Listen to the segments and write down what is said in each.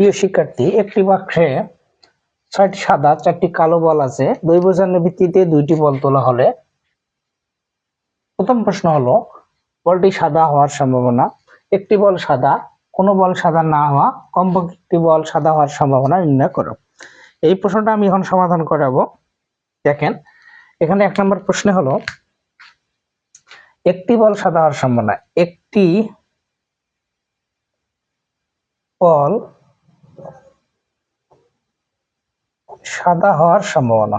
প্রিয় শিক্ষার্থী, একটি বাক্সে ছয়টি সাদা, চারটি কালো বল আছে। দুই বোঝানোর ভিত্তিতে দুইটি বল তোলা হলে প্রথম প্রশ্ন হলো, বলটি সাদা হওয়ার সম্ভাবনা। একটি বল সাদা, কোনো বল সাদা না হওয়া, কমপক্ষে একটি বল সাদা হওয়ার সম্ভাবনা নির্ণয় করো। এই প্রশ্নটা আমি এখন সমাধান করাবো। দেখেন, এখানে এক নম্বর প্রশ্ন হলো, একটি বল সাদা হওয়ার সম্ভাবনা। একটি বল সাদা হওয়ার সম্ভাবনা।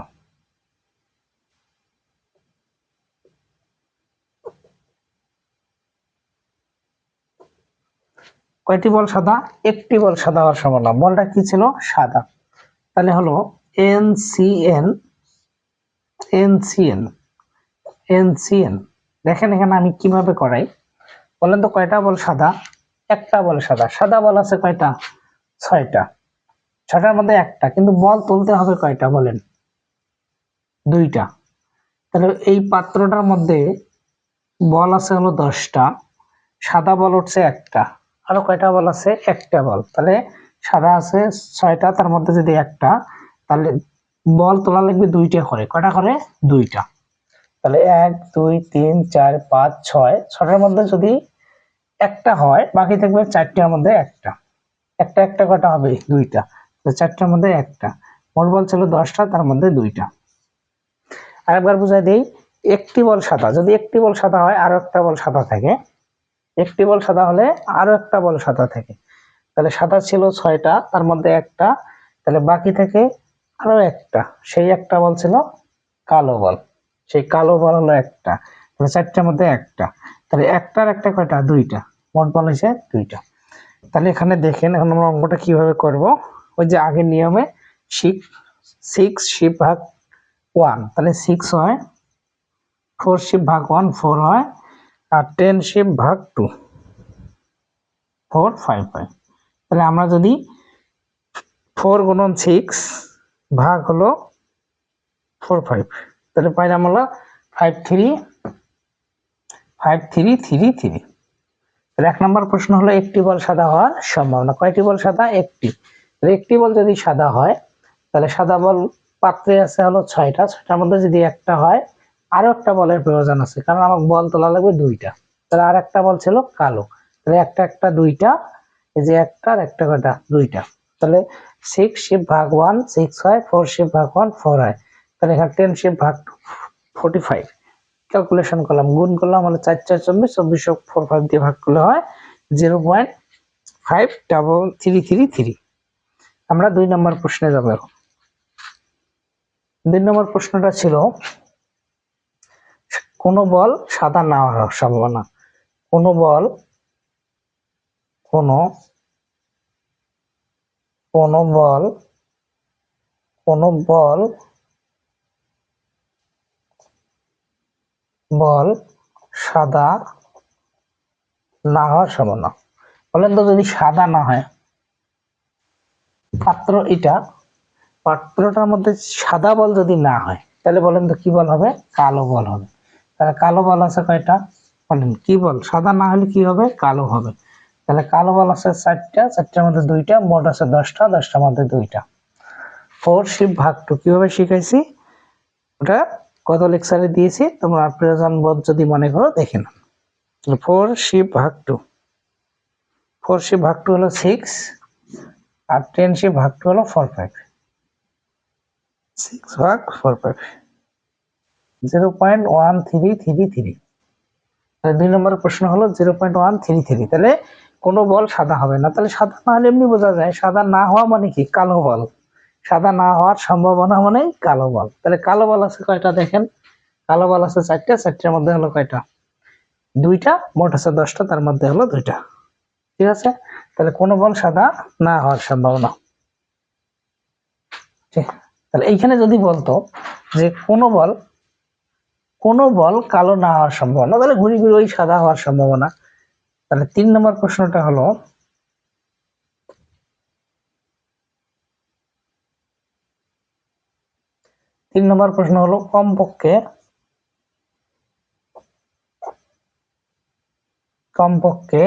কয়টি বল সাদা? একটি বল সাদা হওয়ার সম্ভাবনা। বলটা কি ছিল? সাদা। তাহলে হলো N C N N C N N C N. দেখেন এখানে আমি কীভাবে করাই। বলেন তো কয়টা বল সাদা? একটা বল সাদা। সাদা বল আছে কয়টা? ছয়টা। ছটার মধ্যে একটা, কিন্তু বল তুলতে হবে কয়টা বলেন? দুইটা। তাহলে এই পাত্রটার মধ্যে বল আছে হলো দশটা, সাদা বল উঠছে একটা, আরও কয়টা বল আছে? একটা বল। তাহলে সাদা আছে ছয়টা, তার মধ্যে যদি একটা, তাহলে বল তোলা লাগবে দুইটা করে। কয়টা করে? দুইটা। তাহলে এক, দুই, তিন, চার, পাঁচ, ছয়, ছটার মধ্যে যদি একটা হয়, বাকি থাকবে চারটার মধ্যে একটা। একটা একটা কটা হবে? দুইটা। তো চারটার মধ্যে একটা। মোট বল ছিল দশটা, তার মধ্যে দুইটা। আরেকবার বুঝাই দেই, একটি বল সাদা। যদি একটি বল সাদা হয়, আরও একটা বল সাদা থাকে। একটি বল সাদা হলে আরও একটা বল সাদা থাকে। তাহলে সাদা ছিল ছয়টা, তার মধ্যে একটা। তাহলে বাকি থেকে আরও একটা। সেই একটা বল ছিল কালো বল। সেই কালো বল হলো একটা। তাহলে চারটার মধ্যে একটা। তাহলে একটার একটা কয়টা? দুইটা। মোট বল হয়েছে দুইটা। তাহলে এখানে দেখেন, এখন আমরা অঙ্কটা কীভাবে করব? ওই যে আগের নিয়মে সিক্স সিক্স শিপ ভাগ ওয়ান তাহলে সিক্স হয় ফোর শিপ ভাগ ওয়ান ফোর হয়, আর টেন শিপ ভাগ টু ফোর ফাইভ ফাইভ তাহলে আমরা যদি ফোর গুণন সিক্স ভাগ হলো ফোর ফাইভ তাহলে পাইলাম হলো five three five three three three এক নম্বর প্রশ্ন হলো একটি বল সাদা হওয়ার সম্ভাবনা, কয়টি বল সাদা? একটি। তাহলে একটি বল যদি সাদা হয়, তাহলে সাদা বল পাত্রে আছে হলো ছয়টা। ছয়টার মধ্যে যদি একটা হয় আরও একটা বলের প্রয়োজন আছে, কারণ আমার বল তোলা লাগবে দুইটা। তাহলে আর একটা বল ছিল কালো। তাহলে একটা একটা, দুইটা, এই যে একটা আর একটা কটা দুইটা। তাহলে সিক্স শিপ ভাগ ওয়ান সিক্স হয় ফোর শিপ ভাগ ওয়ান ফোর হয়। তাহলে এখানে টেন শিপ ভাগ ফোর্টি ফাইভ ক্যালকুলেশন করলাম, গুণ করলাম হলো চার চার, চব্বিশ চব্বিশ ফোর ফাইভ দিয়ে ভাগ করলে হয় zero point five double three three three আমরা দুই নম্বর প্রশ্নে যাব এখন। দুই নম্বর প্রশ্নটা ছিল, কোন বল সাদা না হওয়ার সম্ভাবনা। কোন বল, কোন কোন বল কোন বল বল সাদা না হওয়ার সম্ভাবনা। বলেন তো যদি সাদা না হয়। পাত্র এটা, পাত্রটার মধ্যে সাদা বল যদি না হয়, তাহলে বলেন তো কি বল হবে? কালো বল হবে। তাহলে কালো বল আছে কয়টা? বলেন কি বল? সাদা না হলে কি হবে? কালো হবে। তাহলে কালো বল আছে চারটা, চারটার মধ্যে দুইটা, মোট আছে দশটা, দশটার মধ্যে দুইটা। ফোর শিপ ভাগ টু কীভাবে শিখাইছি? ওটা কত লেকচারে দিয়েছি? তোমরা প্রয়োজন বোধ যদি মনে করো, দেখে নাও। ফোর শিপ ভাগ টু ফোর শিপ ভাগ টু হলো সিক্স আর টেন শিপ ভাগ টু হলো? ফোর ফাইভ সিক্স ভাগ four five zero point one three three three তাহলে দুই নম্বর প্রশ্ন হলো zero point one three three তাহলে কোনো বল সাদা হবে না। তাহলে সাদা না হলে এমনি বোঝা যায়। সাদা না হওয়া মানে কি? কালো বল। সাদা না হওয়ার সম্ভাবনা মানে কালো বল। তাহলে কালো বল আছে কয়টা দেখেন? কালো বল আছে চারটা চারটার মধ্যে হলো কয়টা? দুইটা মোট আছে দশটা তার মধ্যে হলো দুইটা। ঠিক আছে? তাহলে কোনো বল সাদা না হওয়ার সম্ভাবনা। তাহলে এইখানে যদি বলতো যে কোনো বল কোনো বল কালো না হওয়ার সম্ভাবনা, তাহলে ঘুরি ঘুরি ওই সাদা হওয়ার সম্ভাবনা। তাহলে তিন নম্বর প্রশ্নটা হলো, তিন নম্বর প্রশ্ন হলো কমপক্ষে কমপক্ষে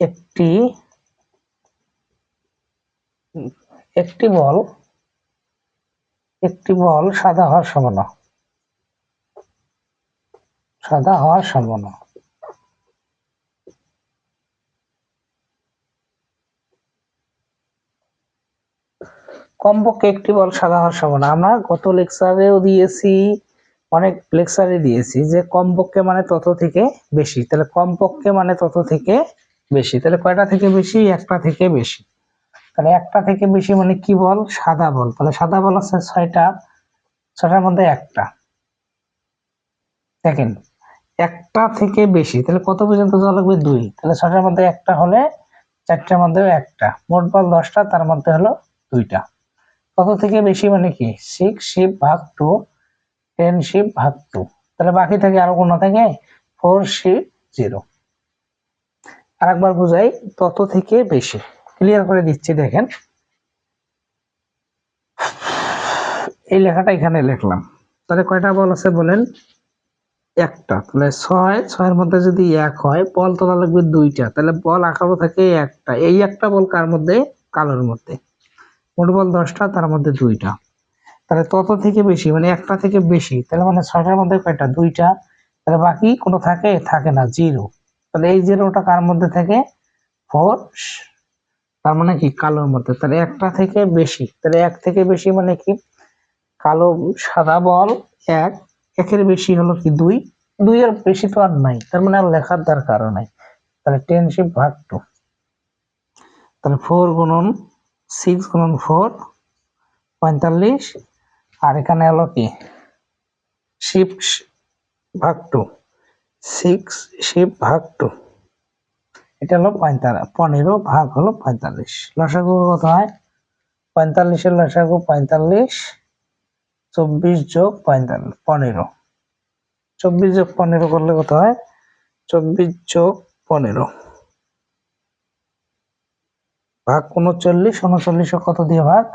একটি একটি বল একটি বল সাদা হওয়ার সম্ভাবনা। সাদা হওয়ার সম্ভাবনা। কমপক্ষে একটি বল সাদা হওয়ার সম্ভাবনা। আমরা গত লেকচারেও দিয়েছি, অনেক লেকচারে দিয়েছি যে কমপক্ষে মানে তত থেকে বেশি। তাহলে কমপক্ষে মানে তত থেকে বেশি। তাহলে কয়টা থেকে বেশি? একটা থেকে বেশি। তাহলে একটা থেকে বেশি মানে কি বল? সাদা বল। তাহলে সাদা বল আছে ছয়টা, ছয়টার মধ্যে একটা। দেখেন একটা থেকে বেশি, তাহলে কত পর্যন্ত যাওয়া লাগবে? দুই। তাহলে ছয়টার মধ্যে একটা হলে চারটার মধ্যে একটা। মোট বল দশটা, তার মধ্যে হলো দুইটা। কত থেকে বেশি মানে কি? সিক্স শিপ ভাগ টু টেন শিপ ভাগ টু তাহলে বাকি থাকে আরও কোনো থাকে ফোর শিপ জিরো আরেকবার বুঝাই, তত থেকে বেশি। ক্লিয়ার করে দিচ্ছি, দেখেন। এই লেখাটা এখানে লিখলাম। তাহলে কয়টা বল আছে বলেন? একটা। তাহলে ছয়, ছয়ের মধ্যে যদি এক হয়, বল তোলা লাগবে দুইটা। তাহলে বল আকারও থাকে একটা। এই একটা বল কার মধ্যে? কালোর মধ্যে। মোট বল দশটা, তার মধ্যে দুইটা। তাহলে তত থেকে বেশি মানে একটা থেকে বেশি। তাহলে মানে ছয়টার মধ্যে কয়টা? দুইটা। তাহলে বাকি কোনো থাকে? থাকে না জিরো তাহলে এই জিরোটা কার মধ্যে থাকে? ফোর তার মানে কি? কালোর মধ্যে। তাহলে একটা থেকে বেশি। তাহলে এক থেকে বেশি মানে কি? কালো, সাদা বল এক। একের বেশি হলো কি? দুই। দুই এর বেশি তো আর নাই। তার মানে আর লেখার দরকার নাই। তাহলে টেন শিপ ভাগ টু তাহলে ফোর গুণন সিক্স গুণন ফোর পঁয়তাল্লিশ। আর এখানে হলো কি? শিপ ভাগ টু সিক্স শিপ ভাগ টু এটা হলো পঁয়তাল্লিশ, পনেরো ভাগ হলো পঁয়তাল্লিশ। লসাগু কত হয় পঁয়তাল্লিশের লসাগু পঁয়তাল্লিশ, চব্বিশ যোগ পঁয়তাল্লিশ, পনেরো চব্বিশ যোগ পনেরো করলে কত হয়? চব্বিশ যোগ পনেরো ভাগ উনচল্লিশ উনচল্লিশ কত দিয়ে ভাগ?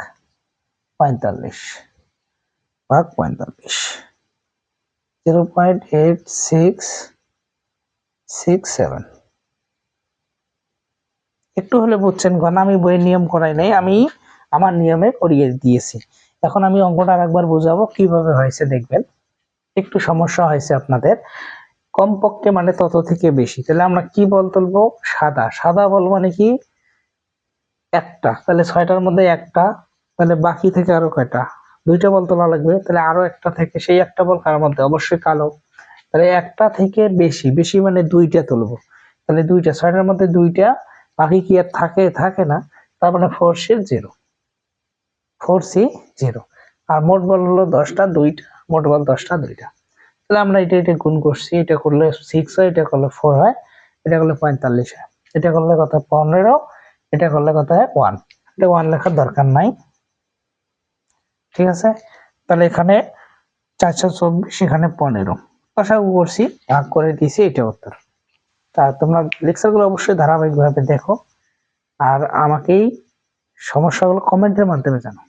পঁয়তাল্লিশ। ভাগ পঁয়তাল্লিশ। Zero point eight six six seven. একটু হলে বুঝছেন কারণ আমি বইয়ের নিয়ম করাই নাই, আমি আমার নিয়মে করিয়ে দিয়েছি। এখন আমি অঙ্কটা আরেকবার বোঝাবো, কীভাবে হয়েছে দেখবেন। একটু সমস্যা হয়েছে আপনাদের। কমপক্ষে মানে তত থেকে বেশি। তাহলে আমরা কি বল তুলবো? সাদা। সাদা বল মানে কি? একটা। তাহলে ছয়টার মধ্যে একটা। তাহলে বাকি থেকে আরও কয়টা? দুইটা বল তোলা লাগবে। তাহলে আরও একটা থেকে, সেই একটা বল কার মধ্যে? অবশ্যই কালো। তাহলে একটা থেকে বেশি। বেশি মানে দুইটা তুলবো। তাহলে দুইটা, ছয়টার মধ্যে দুইটা বাকি কি আর থাকে থাকে না, তার মানে four C zero four C zero আর মোট বল হলো দশটা, দুইটা। মোট বল দশটা, দুইটা। তাহলে আমরা এটা এটা গুণ করছি। এটা করলে সিক্স হয়, এটা করলে ফোর হয়। এটা করলে পঁয়তাল্লিশ হয়। এটা করলে কত? পনেরো। এটা করলে কত হয়? ওয়ান এটা ওয়ান লেখার দরকার নাই। ঠিক আছে? তাহলে এখানে চারশো চব্বিশ, এখানে পনেরো। আশাগু করছি ভাগ করে দিয়েছি এটা উত্তর। তা তোমরা লেকচারগুলো অবশ্যই ধারাবাহিকভাবে দেখো। আর আমাকেই সমস্যাগুলো কমেন্টের মাধ্যমে জানাও।